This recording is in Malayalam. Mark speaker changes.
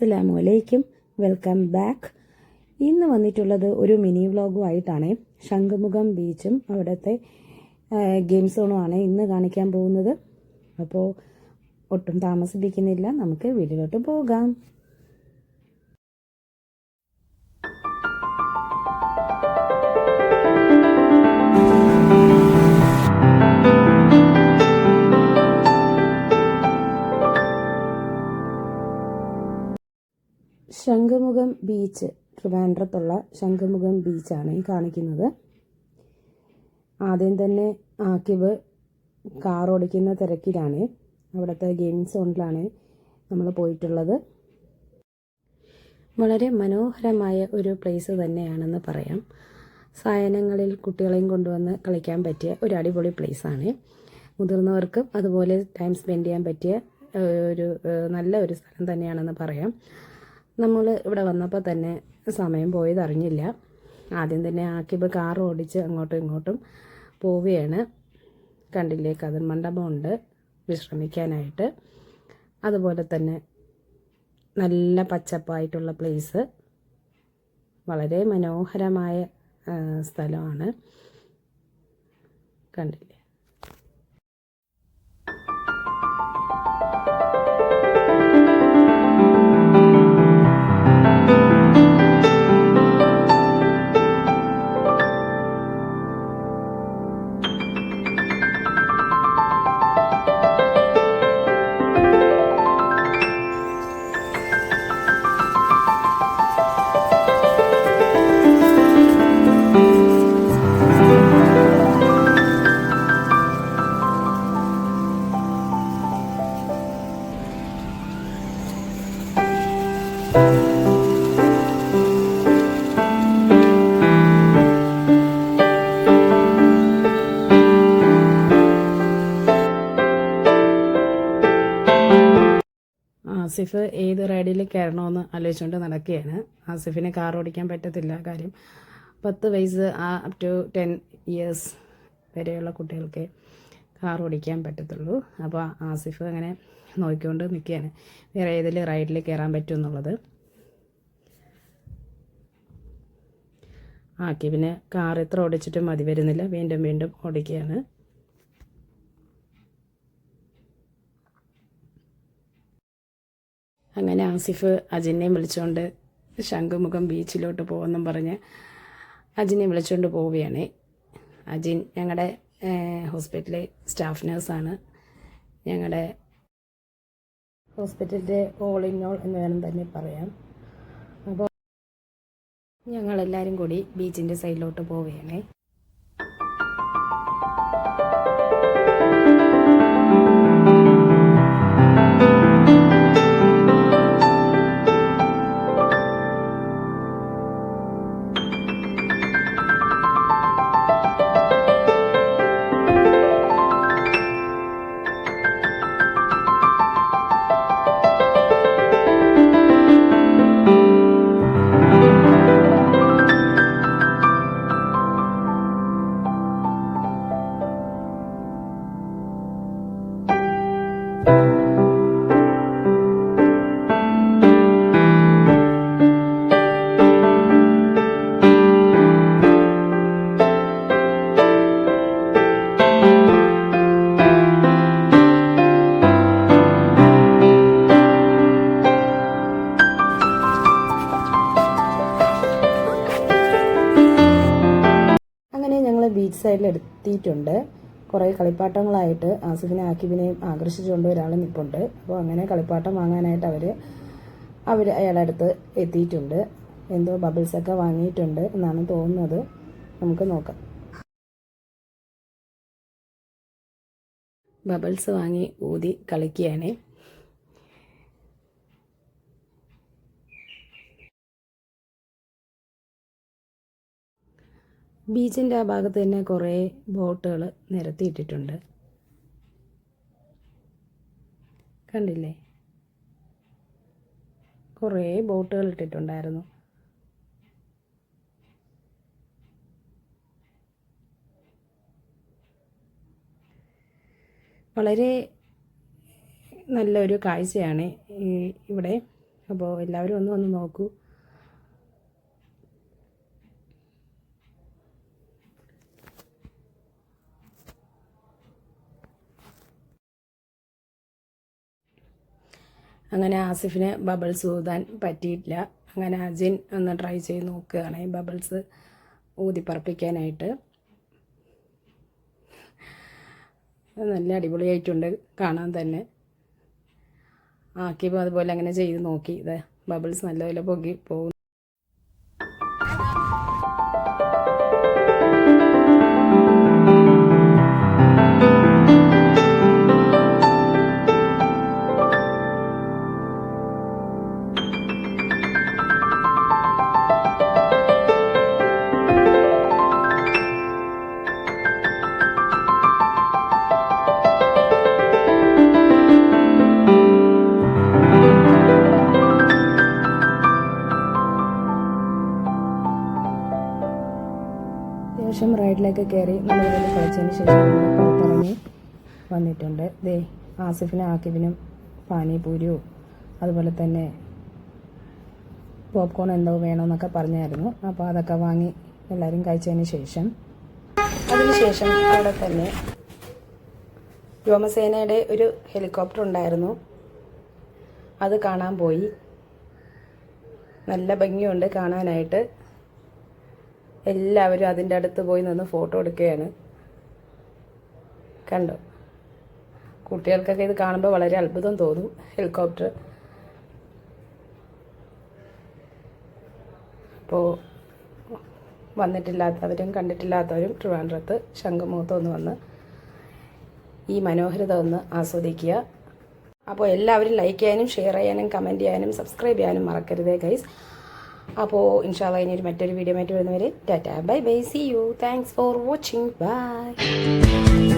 Speaker 1: അസ്സലാമു അലൈക്കും. Welcome back. ഇന്ന് വന്നിട്ടുള്ളത് ഒരു മിനി വ്ളോഗുമായിട്ടാണ് ശംഖുമുഖം ബീച്ചും അവിടുത്തെ ഗെയിം സോണുമാണ് ഇന്ന് കാണിക്കാൻ പോകുന്നത്. അപ്പോൾ ഒട്ടും താമസിപ്പിക്കുന്നില്ല. നമുക്ക് വീട്ടിലോട്ട് പോകാം. ശംഖുമുഖം ബീച്ച് ട്രിവാൻഡ്രത്തുള്ള ശംഖുമുഖം ബീച്ചാണ് ഈ കാണിക്കുന്നത്. ആദ്യം തന്നെ ആക്കിവ് കാർ ഓടിക്കുന്ന തിരക്കിലാണ്. അവിടുത്തെ ഗെയിം സോണിലാണ് നമ്മൾ പോയിട്ടുള്ളത്. വളരെ മനോഹരമായ ഒരു പ്ലേസ് തന്നെയാണെന്ന് പറയാം. സായനങ്ങളിൽ കുട്ടികളെയും കൊണ്ടുവന്ന് കളിക്കാൻ പറ്റിയ ഒരു അടിപൊളി ആണ്. മുതിർന്നവർക്കും അതുപോലെ ടൈം സ്പെൻഡ് ചെയ്യാൻ പറ്റിയ ഒരു നല്ല ഒരു സ്ഥലം തന്നെയാണെന്ന് പറയാം. നമ്മൾ ഇവിടെ വന്നപ്പോൾ തന്നെ സമയം പോയതറിഞ്ഞില്ല. ആദ്യം തന്നെ ആക്കിബ് കാർ ഓടിച്ച് അങ്ങോട്ടും ഇങ്ങോട്ടും പോവുകയാണ്. കണ്ടില്ലേ കഥൻ മണ്ഡപമുണ്ട്. വിശ്രമിക്കാനായിട്ട്. അതുപോലെ തന്നെ നല്ല പച്ചപ്പായിട്ടുള്ള പ്ലേസ് വളരെ മനോഹരമായ സ്ഥലമാണ്. കണ്ടില്ലേ? ആസിഫ് ഏത് റൈഡിൽ കയറണമെന്ന് ആലോചിച്ചുകൊണ്ട് നടക്കുകയാണ്. ആസിഫിന് കാർ ഓടിക്കാൻ പറ്റത്തില്ല കാര്യം. പത്ത് വയസ്സ് അപ് ടു ടെൻ ഇയേഴ്സ് വരെയുള്ള കുട്ടികൾക്ക് കാർ ഓടിക്കാൻ പറ്റത്തുള്ളൂ. അപ്പോൾ ആസിഫ് അങ്ങനെ നോക്കിക്കൊണ്ട് നിൽക്കുകയാണ് വേറെ ഏതെങ്കിലും റൈഡിൽ കയറാൻ പറ്റും എന്നുള്ളത്. പിന്നെ കാർ എത്ര ഓടിച്ചിട്ടും മതി വരുന്നില്ല. വീണ്ടും വീണ്ടും ഓടിക്കുകയാണ്. അങ്ങനെ ആസിഫ് അജിനെയും വിളിച്ചുകൊണ്ട് ശംഖുമുഖം ബീച്ചിലോട്ട് പോകുമെന്നും പറഞ്ഞ് അജിനെ വിളിച്ചുകൊണ്ട് പോവുകയാണ്. അജിൻ ഞങ്ങളുടെ ഹോസ്പിറ്റലിലെ സ്റ്റാഫ് നേഴ്സാണ്. ഞങ്ങളുടെ ഹോസ്പിറ്റലിന്റെ ഓൾ ഇൻ ഓൾ എന്ന് വേണം തന്നെ പറയാം. അപ്പോൾ ഞങ്ങളെല്ലാവരും കൂടി ബീച്ചിന്റെ സൈഡിലോട്ട് പോവുകയാണേ. ബീച്ച് സൈഡിൽ എത്തിയിട്ടുണ്ട്. കുറേ കളിപ്പാട്ടങ്ങളായിട്ട് ആസിഫിനെ ആക്കിബിനെയും ആകർഷിച്ചുകൊണ്ട് ഒരാൾ നിൽപ്പുണ്ട് അപ്പോൾ അങ്ങനെ കളിപ്പാട്ടം വാങ്ങാനായിട്ട് അവർ അവർ അയാളുടെ അടുത്ത് എത്തിയിട്ടുണ്ട്. എന്തോ ബബിൾസൊക്കെ വാങ്ങിയിട്ടുണ്ട് എന്നാണ് തോന്നുന്നത്. നമുക്ക് നോക്കാം. ബബിൾസ് വാങ്ങി ഊതി കളിക്കുകയാണ്. ബീച്ചിന്റെ ആ ഭാഗത്ത് തന്നെ കുറേ ബോട്ടുകൾ നിരത്തിയിട്ടിട്ടുണ്ട്. കണ്ടില്ലേ? കുറേ ബോട്ടുകൾ ഇട്ടിട്ടുണ്ടായിരുന്നു. വളരെ നല്ലൊരു കാഴ്ചയാണ് ഇവിടെ. അപ്പോൾ എല്ലാവരും ഒന്ന് വന്ന് നോക്കൂ. അങ്ങനെ ആസിഫിന് ബബിൾസ് ഊതാൻ പറ്റിയിട്ടില്ല. അങ്ങനെ അജിൻ ഒന്ന് ട്രൈ ചെയ്ത് നോക്കുകയാണ് ഈ ബബിൾസ് ഊതിപ്പറപ്പിക്കാനായിട്ട്. നല്ല അടിപൊളിയായിട്ടുണ്ട് കാണാൻ തന്നെ. ആക്കിയപ്പോൾ അതുപോലെ അങ്ങനെ ചെയ്ത് നോക്കി. ഇത് ബബിൾസ് നല്ലപോലെ പൊങ്ങി പോകും അത്യാവശ്യം റൈഡിലേക്ക് കയറി നമ്മളിതിൽ കളിച്ചതിന് ശേഷം നമ്മൾ പുറത്തിറങ്ങി വന്നിട്ടുണ്ട്. ദേ ആസിഫിനും ആക്കിഫിനും പാനിപൂരിയോ അതുപോലെ തന്നെ പോപ്കോൺ എന്തോ വേണമെന്നൊക്കെ പറഞ്ഞായിരുന്നു. അപ്പോൾ അതൊക്കെ വാങ്ങി എല്ലാവരും കഴിച്ചതിന് ശേഷം. അതിനുശേഷം അവിടെ തന്നെ വ്യോമസേനയുടെ ഒരു ഹെലികോപ്റ്റർ ഉണ്ടായിരുന്നു. അത് കാണാൻ പോയി. നല്ല ഭംഗിയുണ്ട് കാണാനായിട്ട്. എല്ലാവരും അതിന്റെ അടുത്ത് പോയി നിന്ന് ഫോട്ടോ എടുക്കുകയാണ്. കണ്ടോ? കുട്ടികൾക്കൊക്കെ ഇത് കാണുമ്പോൾ വളരെ അത്ഭുതം തോന്നും. ഹെലികോപ്റ്റർ അപ്പോൾ വന്നിട്ടില്ലാത്തവരും കണ്ടിട്ടില്ലാത്തവരും ട്രിവാൻഡ്രത്ത് ശംഖുമുഖത്ത് ഒന്ന് വന്ന് ഈ മനോഹരത ഒന്ന് ആസ്വദിക്കുക. അപ്പോൾ എല്ലാവരും ലൈക്ക് ചെയ്യാനും ഷെയർ ചെയ്യാനും കമന്റ് ചെയ്യാനും സബ്സ്ക്രൈബ് ചെയ്യാനും മറക്കരുതേ ഗൈസ് അപ്പോൾ ഇൻഷാല്ല ഇനി ഒരു മറ്റൊരു വീഡിയോ ആയിട്ട് വരുന്നവരെ Tata. Bye bye. See you thanks for watching bye